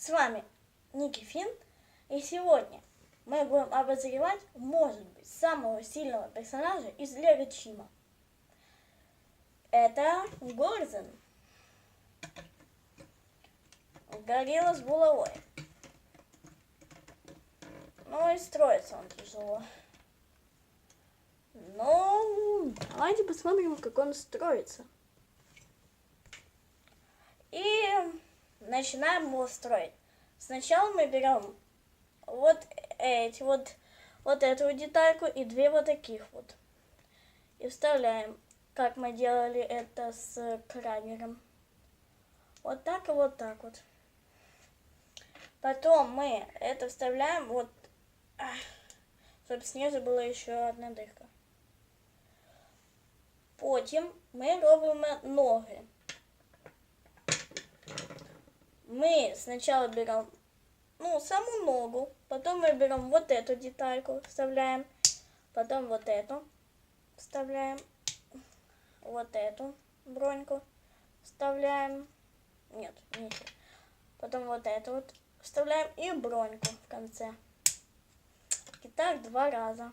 С вами Ники Фин, и сегодня мы будем обозревать, может быть, самого сильного персонажа из Лего Чима. Это Горзен. Горилла с булавой. Ну и строится он тяжело. Ну, давайте посмотрим, как он строится. И начинаем его строить. Сначала мы берем вот эти вот, вот эту детальку и две вот таких вот. И вставляем, как мы делали это с кранером. Вот так и вот так вот. Потом мы это вставляем вот, чтобы снизу была еще одна дырка. Потім ми робимо ноги. Мы сначала берем ну, саму ногу, потом мы берем вот эту детальку, вставляем, потом вот эту вставляем, вот эту броньку вставляем, нет, нет, потом вот эту вот вставляем и броньку в конце. И так два раза.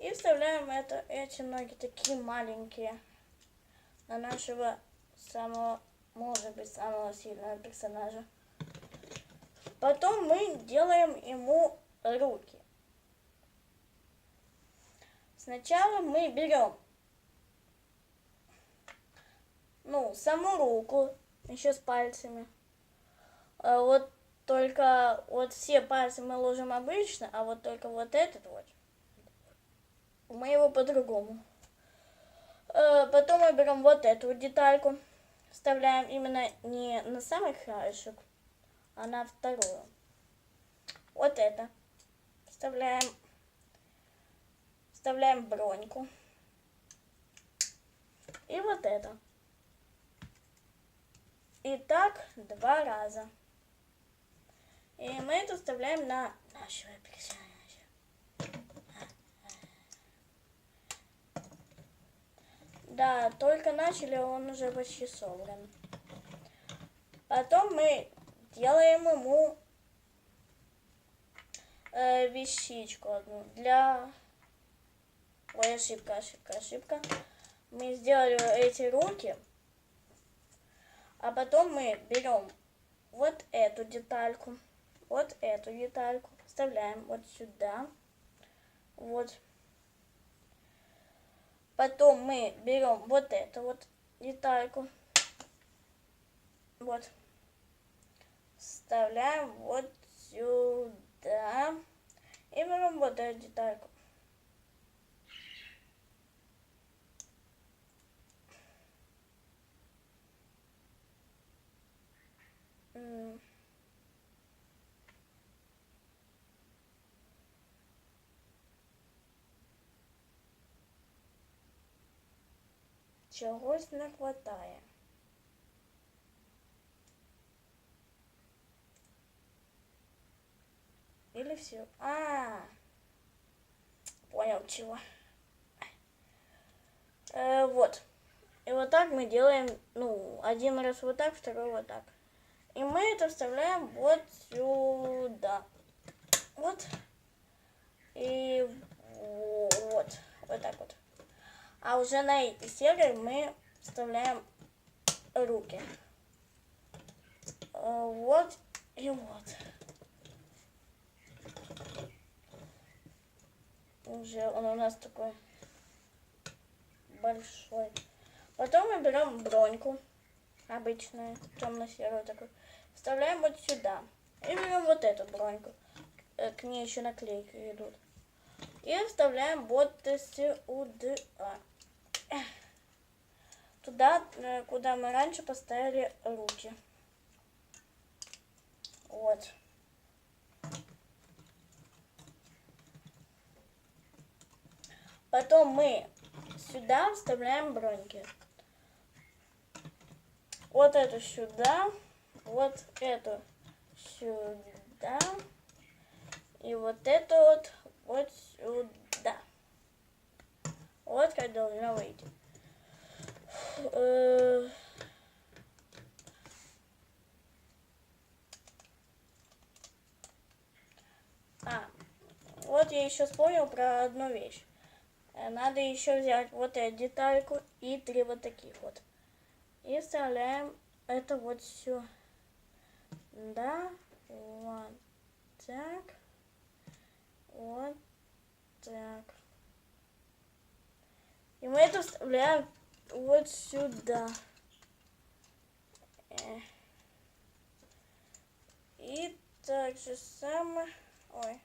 И вставляем это, эти ноги такие маленькие на нашего самого, может быть, самого сильного персонажа. Потом мы делаем ему руки. Сначала мы берем ну, саму руку, еще с пальцами. А вот только вот все пальцы мы ложим обычно, а вот только вот этот вот мы его по-другому. Э, потом мы берем вот эту детальку, вставляем именно не на самый краешек, а на вторую. Вот это. Вставляем, вставляем броньку. И вот это. И так два раза. И мы это вставляем на нашего персонажа. Да, только начали, он уже почти собран. Потом мы делаем ему э, вещичку одну для... Ой, ошибка, ошибка, ошибка. Мы сделали эти руки. А потом мы берем вот эту детальку, вот эту детальку, вставляем вот сюда. Вот. Потом мы берем вот эту вот детальку. Вот. Вставляем вот сюда. И берем вот эту детальку. Чогось не хватає. Или все? А, -а, -а. понял чего. Э, вот. И вот так мы делаем, ну, один раз вот так, второй вот так. И мы это вставляем вот сюда. Вот. И вот. Вот так вот. А уже на этой серии мы вставляем руки. Э, вот и вот. Уже он у нас такой большой. Потом мы берем броньку, обычную, темно-серую такую, вставляем вот сюда. И берем вот эту броньку. Э, к ней еще наклейки идут. И вставляем вот сюда туда, э, куда мы раньше поставили руки. Вот. Потом мы сюда вставляем броньки. Вот эту сюда, вот эту сюда и вот эту вот вот сюда я должна выйти. Э, а, вот я еще вспомнил про одну вещь. Э, надо еще взять вот эту детальку и три вот таких вот. И вставляем это вот все. Да, вот так, вот так. И мы это вставляем вот сюда. Э. И так же самое... Ой.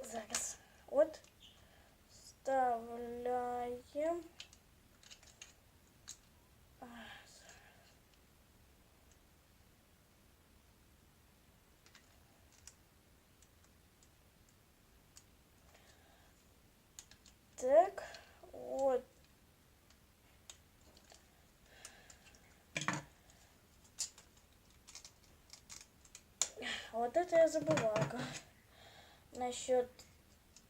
Зараз. Вот. Вставляем. А, Так, вот. Вот это я забывала. Насчет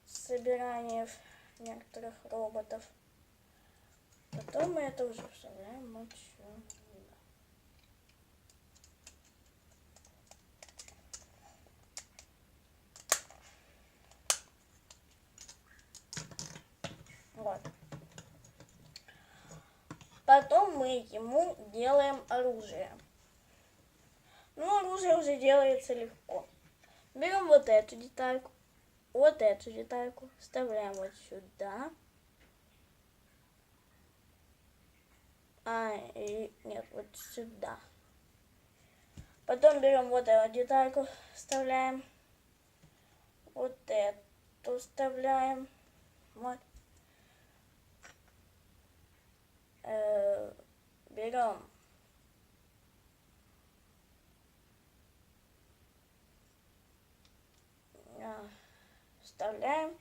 собирания некоторых роботов. Потом мы это уже вставляем вот сюда. Вот. Потом мы ему делаем оружие. Ну, оружие уже делается легко. Берем вот эту детальку, вот эту детальку, вставляем вот сюда. А, и, нет, вот сюда. Потом берем вот эту детальку, вставляем. Вот эту вставляем. Вот. Э, берем а, вставляем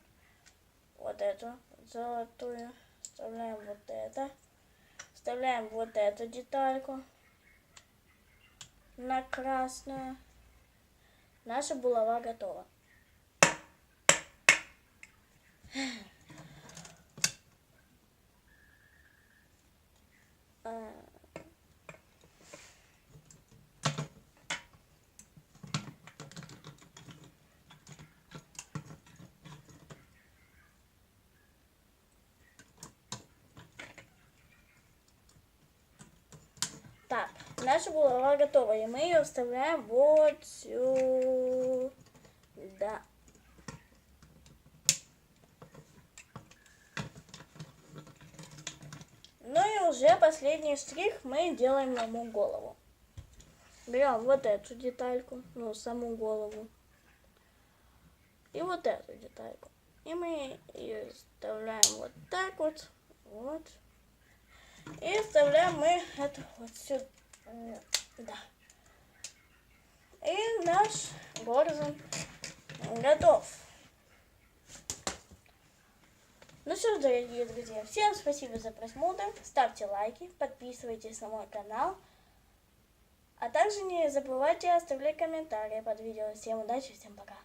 вот эту золотую, вставляем вот это, вставляем вот эту детальку на красную. Наша булава готова. Так, наша булава готова, и мы ее вставляем вот сюда. Ну и уже последний штрих мы делаем ему голову. Берем вот эту детальку, ну, саму голову. И вот эту детальку. И мы ее вставляем вот так вот. Вот. И вставляем мы это вот сюда. Да. И наш горзон готов. Ну что ж, дорогие друзья, всем спасибо за просмотр. Ставьте лайки, подписывайтесь на мой канал. А также не забывайте оставлять комментарии под видео. Всем удачи, всем пока.